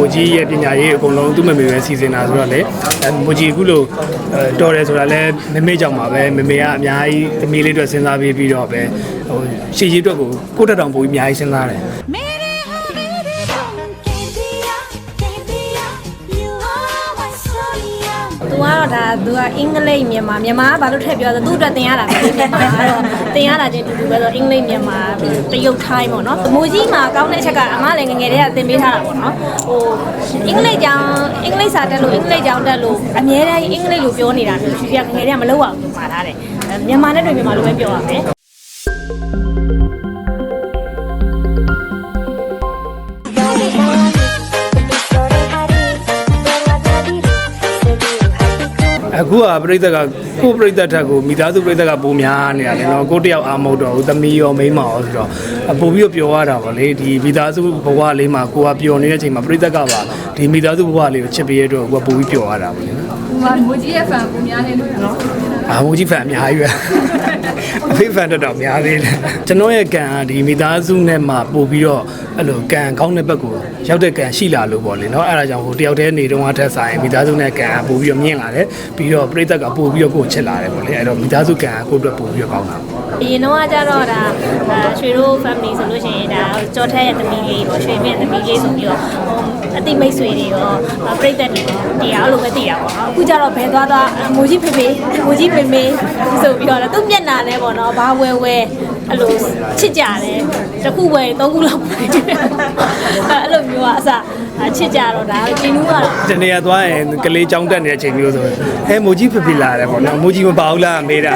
မိုကြီးရဲ့ပညာရေးအကုန်လုံးသူ့မမေပဲစီစဉ်တာဆိုတော့လေအဲမိုကြီးအခုလို့အဲတော်တယ်ဆိုတာလဲမမေကြောင့်ပါပဲမမေကအများကြီးသမီးလေးအတွက်စဉ်းစားပြီးပြီးတော့ပဲဟိုရှေ့ရေးအတွက်ကိုကိုယ့်တက်တောင်ပိုပြီးအများကြီးစဉ်းစားတယ် တော့ဒါ तू ကအင်္ဂလိပ်မြန်မာမြန်မာကဘာလို့ထည့်ပြောလဲသူ့အတွက်သင်ရတာပဲဒီမြန်မာကတော့သင်ရတာချင်းတူတူပဲဆိုအင်္ဂလိပ်မြန်မာတရုတ်ထိုင်းပေါ့နော်။မိုးကြီးမှာကောင်းတဲ့အချက်ကအမလည်းငယ်ငယ်တည်းကသင်ပေးထားတာပေါ့နော်။ဟိုအင်္ဂလိပ်ကျောင်းအင်္ဂလိပ်စာတက်လို့အင်္ဂလိပ်ကျောင်းတက်လို့အများတိုင်းအင်္ဂလိပ်လိုပြောနေတာမျိုးရှင်ကငယ်ငယ်တည်းကမလုပ်အောင်လို့မှာထားတယ်။အဲမြန်မာနဲ့တွေ့မြန်မာလိုပဲပြောရမယ်။။ အခုကပြိဿကကိုယ်ပြိဿထက်ကိုမိသားစုပြိဿကပိုများနေတာလေနော်ကိုယ်တယောက်အာမဟုတ်တော့ဘူးသမီးရောမိန်းမရောဆိုတော့အပို့ပြီးတော့ပျော်ရတာပါလေဒီမိသားစုဘဝလေးမှာကိုကပျော်နေတဲ့အချိန်မှာပြိဿကပါဒီမိသားစုဘဝလေးကိုချစ်ပေးရတော့ကိုကပို့ပြီးပျော်ရတာပါလေဟိုကမိုးကြီးရဲ့ fan ကိုများနေလို့နော်အာမိုးကြီးဖန်အများကြီးပဲ အဖေဖန်တော့များသေးတယ်ကျွန်တော်ရဲ့ကံကဒီမိသားစုနဲ့မှပို့ပြီးတော့အဲ့လိုကံကောင်းတဲ့ဘက်ကိုရောက်တဲ့ကံရှိလာလို့ပေါ့လေနော်အဲ့ဒါကြောင့်ဟိုတယောက်တည်းနေတော့အထက်ဆိုင်မိသားစုနဲ့ကံကပို့ပြီးတော့မြင့်လာတယ်ပြီးတော့ပြိဿကပို့ပြီးတော့ကိုယ်ချစ်လာတယ်ပေါ့လေအဲ့တော့မိသားစုကံကကိုယ့်အတွက်ပို့ပြီးတော့ကောင်းတာပေါ့အရင်တော့ကကြတော့ဒါအာရွှေတို့ family ဆိုလို့ရှိရင်ဒါကြောထက်ရဲ့သမီးလေးပေါ့ရွှေမြင့်သမီးလေးဆိုပြီးတော့ဟိုအတိမိတ်ဆွေတွေရောပြိတ္တတွေရောတရားလိုပဲတည်တာပေါ့နော်အခုကျတော့ဘယ်သွားသွားမိုးကြီးဖေဖေမိုးကြီးမေမေဆိုပြီးတော့သူ့မျက်နှာလဲပေါ့နော်ဘာဝဲဝဲအဲ့လိုချစ်ကြတယ်တစ်ခုဝယ်သုံးခုလောက်ပဲအဲ့လိုမျိုးကအစချစ်ကြတော့ဒါဂျင်းနူးကတော့တနေရာသွားရင်ကလေးကြောင်းတက်နေတဲ့အချိန်မျိုးဆိုရင်ဟဲမိုးကြီးဖဖလာတယ်ပေါ့နော်မိုးကြီးမပါဘူးလားမေးတာ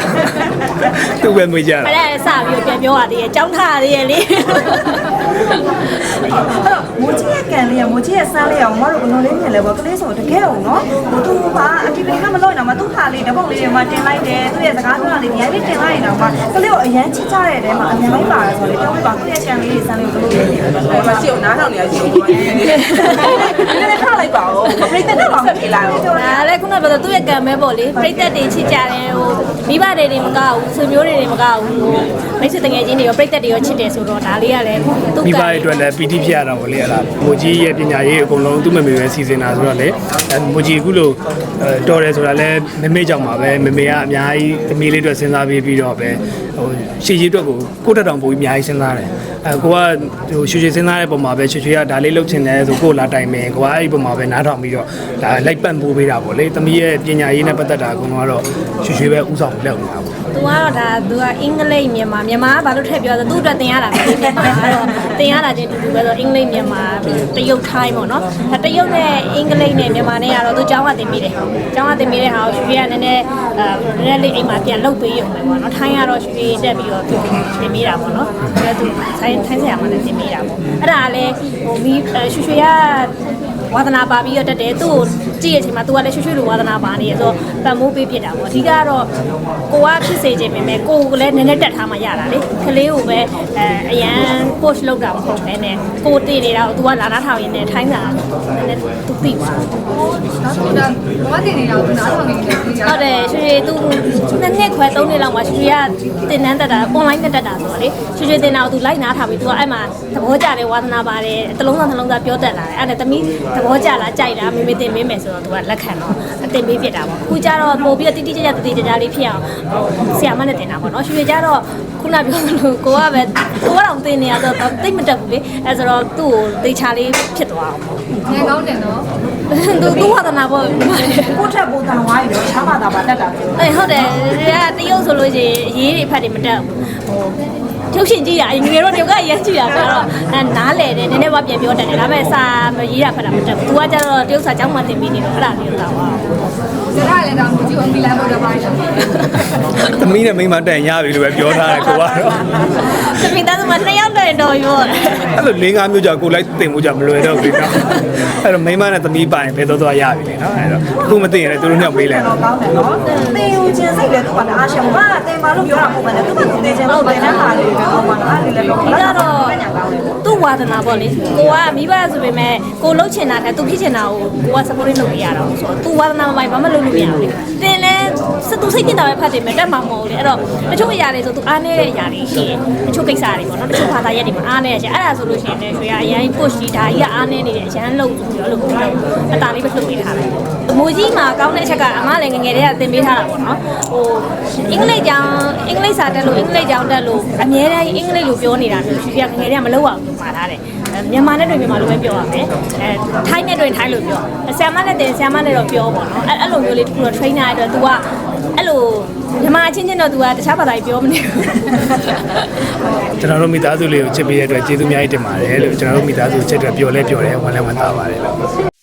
သူ့ပဲမေးကြတာအဲ့ဒါစပြီးတော့ပြန်ပြောရသေးတယ်ကြောင်းထားရသေးရဲ့လေ မိုးကြီးရဲ့ကန်လေးရမိုးကြီးရဲ့ဆန်းလေးရမတို့ဘယ်လိုလေးမြင်လဲပေါ့ကလေးဆိုတကယ်အောင်နော်ဟိုသူကအတီပီကမလို့တော့မသူ့ဟာလေးတပုတ်လေးတွေမှတင်လိုက်တယ်သူ့ရဲ့စကားပြောတာလေးဒီရိုက်လေးတင်လိုက်ရင်တော့မှကလေးကိုအရန်ချစ်ကြတဲ့တဲမှာအများကြီးပါတယ်ဆိုတော့ပြောပြပါကိုယ့်ရဲ့ကန်လေးဆန်းလေးကိုဘယ်လိုလေးမြင်လဲပေါ့မရှိအောင်နားထောင်နေရရှိအောင်ပါနည်းနည်းနည်းနည်းထား လိုက်ပါဦးပြိတ္တတော့မပြေလာဘူးဒါလည်းခုနကပြောတော့သူ့ရဲ့ကံပဲပေါ့လေပြိသက်တွေချစ်ကြတယ်ဟိုမိဘတွေတွေမကဘူးဆွေမျိုးတွေတွေမကဘူးဟိုမိတ်ဆွေတငယ်ချင်းတွေရောပြိသက်တွေရောချစ်တယ်ဆိုတော့ဒါလေးကလည်းသူ့မိကံဘတွေအတွက်လည်းပီတိဖြစ်ရတာပေါ့လေအဲ့ဒါမိုးကြီးရဲ့ပညာရေးအကုန်လုံးသူ့မမေပဲစီစဉ်တာဆိုတော့လေအဲမိုးကြီးအခုလို့အဲတော်တယ်ဆိုတာလဲမမေကြောင့်ပါပဲမမေကအများကြီးသမီးလေးအတွက်စဉ်းစားပြီးပြီးတော့ပဲဟိုရှေ့ရေးအတွက်ကိုကိုယ့်တက်တောင်ပိုပြီးအများကြီးစဉ်းစားတယ်အဲကိုကဟိုရွှေရွှေစဉ်းစားတဲ့ပုံမှာပဲရွှေရွှေကဒါလေးလုပ်ချင်တယ်ဆိုကိုယ်လာတိုင်မယ်ကိုကအဲ့ဒီပုံမှာပဲနားထောင်ပြီးတော့ဒါလိုက်ပန့်ပိုးပေးတာပေါ့လေသမီးရဲ့ပညာရေးနဲ့ပတ်သက်တာအကုန်လုံးကတော့ရွှေရွှေပဲဥဆောင်လုပ်နေတာပေါ့ သူကတော့ဒါသူကအင်္ဂလိပ်မြန်မာမြန်မာကဘာလို့ထည့်ပြောလဲသူ့အတွက်သင်ရတာပဲဒီမြန်မာကတော့သင်ရတာချင်းတူတူပဲဆိုအင်္ဂလိပ်မြန်မာတရုတ်ထိုင်းပေါ့နော်ဒါတရုတ်နဲ့အင်္ဂလိပ်နဲ့မြန်မာနဲ့ကတော့သူကျောင်းကသင်ပေးတယ်ကျောင်းကသင်ပေးတဲ့ဟာကိုရွှေရွှေကနည်းနည်းအဲနည်းနည်းလေးအိမ်မှာပြန်လုပ်ပေးရုံပဲပေါ့နော်ထိုင်းကတော့ရွှေရွှေတက်ပြီးတော့သူသင်ပေးတာပေါ့နော်အဲသူထိုင်းထိုင်းဆရာမလည်းသင်ပေးတာပေါ့အဲ့ဒါကလည်းဟိုမီးရွှေရွှေက ဝါသနာပါပြီးတော့တက်တယ်သူ့ကိုကြည့်ရတဲ့အချိန်မှာသူကလည်းရွှေရွှေလိုဝါသနာပါနေရဆိုတော့ပံ့ပိုးပေးဖြစ်တာပေါ့အဓိကတော့ကိုကဖြစ်စေခြင်းပဲမဲ့ကိုကလည်းနည်းနည်းတက်ထားမှရတာလေကလေးကိုပဲအဲအရန် push လုပ်တာမဟုတ်ဘဲနဲ့ကိုတည်နေတာကိုသူကလာနားထောင်ရင်းနဲ့ထိုင်းတာနည်းနည်းသူသိသွားတာနောက်ဆုံးတော့ဘာတင်နေတာကိုနားထောင်နေတယ်ဟုတ်တယ်ရွှေရွှေသူနှစ်နှစ်ခွဲသုံးနှစ်လောက်မှရွှေရွှေကတင်နန်းတက်တာ online နဲ့တက်တာဆိုတော့လေရွှေရွှေတင်တာကိုသူလိုက်နားထောင်ပြီးသူကအဲ့မှာသဘောကျတယ်ဝါသနာပါတယ်တလုံးသားနှလုံးသားပြောတတ်လာတယ်အဲ့ဒါနဲ့သမီးသဘောကျလားကြိုက်လားမေမေတင်မင်းမယ်ဆိုတော့ तू ကလက်ခံတော့အတင်ပေးပြတာပေါ့အခုကျတော့ပို့ပြီးတော့တိတိကျကျတတိကျကျလေးဖြစ်အောင်ဟိုဆရာမနဲ့တင်တာပေါ့နော်ရွှေရွှေကျတော့ခုနပြောလို့ကိုကပဲကိုကတော့တင်နေရတော့တိတ်မတက်ဘူးလေအဲဆိုတော့သူ့ကိုတေချာလေးဖြစ်သွားအောင်ပေါ့ငယ်ကောင်းတယ်နော်သူသူဝါသနာပေါ့ကိုထက်ပိုတန်သွားပြီတော့ချားပါတာပါတက်တာဆိုအေးဟုတ်တယ်တရုတ်ဆိုလို့ရှိရင်ရေးတွေဖတ်တွေမတက်ဘူးဟို ထုတ်ရှင်ကြည့်ရအငွေတော့တယောက်ကရမ်းကြည့်ရဆိုတော့အဲနားလေတယ်နည်းနည်းပါပြန်ပြောတတ်တယ်ဒါပေမဲ့စာမရေးတာဖတ်တာမတက်ဘူးသူကကျတော့တရုတ်စာကျောင်းမှာသင်ပြီးနေတော့အဲ့ဒါလေးတော့သွားစကားလည်းတော့မိုးကြီးကိုအမီလန်ပေါ်တော့ပါရှင်သမီးနဲ့မိန်းမတန်ရပြီလို့ပဲပြောထားတယ်ကိုကတော့သမီးသားသမနှစ်ယောက်တည်းတော်ရောအဲ့လိုလေးငါးမျိုးကြောင့်ကိုလိုက်တင်မှုကြောင့်မလွယ်တော့ဘူးနော်အဲ့တော့မိန်းမနဲ့သမီးပိုင်ဘယ်တော့တော့ရပြီလေနော်အဲ့တော့အခုမသိရင်လည်းသူတို့ညောက်မေးလိုက်တော့ကောင်းတယ်နော်တေယူချင်းစိတ်လည်းသူကလည်းအားရှယ်ဘာတင်ပါလို့ပြောတာပုံမှန်တယ်သူကသူတေချင်လို့တင်တဲ့ဟာလေးပဲပေါ့နော်အားလေးလည်းတော့ဒီကတော့သူ့ဝါသနာပေါ့လေကိုကမိဘဆိုပေမဲ့ကိုလှုပ်ချင်တာတဲ့သူဖြစ်ချင်တာကိုကိုက support လုပ်ပေးရတာဆိုတော့သူဝါသနာမပိုင်ဘာမှလုပ်လို့မရဘူးလေတင်လဲစသူစိတ်တင်တာပဲဖတ်တယ်မဲ့တက်မှာမဟုတ်လေအဲ့တော့တချို့အရာတွေဆိုသူအားနေတဲ့အရာတွေရှိတယ်တချို့ကိစ္စတွေပေါ့နော်တချို့ဘာသာရပ်တွေမှာအားနေရချင်အဲ့ဒါဆိုလို့ရှိရင်လည်းရွှေကအရင် push ကြီးဒါကြီးကအားနေနေတယ်အရန်လုံးဆိုပြီးတော့လို့ပြောလို့အတားလေးပဲလှုပ်ပေးထားတယ်မူကြီးမှာကောင်းတဲ့အချက်ကအမလည်းငငယ်တည်းကသင်ပေးထားတာပေါ့နော်ဟိုအင်္ဂလိပ်ကျောင်းအင်္ဂလိပ်စာတက်လို့အင်္ဂလိပ်ကျောင်းတက်လို့အများတိုင်းအင်္ဂလိပ်လိုပြောနေတာမျိုးရွှေကငငယ်တည်းကမလုပ်အောင်ပါထားတယ်မြန်မာနဲ့တွေ့မြန်မာလိုပဲပြောရမယ်အဲထိုင်းနဲ့တွေ့ထိုင်းလိုပြောဆရာမနဲ့တင်ဆရာမနဲ့တော့ပြောပေါ့နော်အဲ့အဲ့လိုမျိုးလေးတခုတော့ trainer အတွက် तू ကအဲ့လို မြန်မာချင်းချင်းတော့ तू ကတခြားဘာသာကြီးပြောမနေဘူးကျွန်တော်တို့မိသားစုလေးကိုချစ်ပေးတဲ့အတွက်ကျေးဇူးအများကြီးတင်ပါတယ်လို့ကျွန်တော်တို့မိသားစုချစ်တဲ့ပျော်လဲပျော်တယ်ဝမ်းလဲဝမ်းသာပါတယ်လို့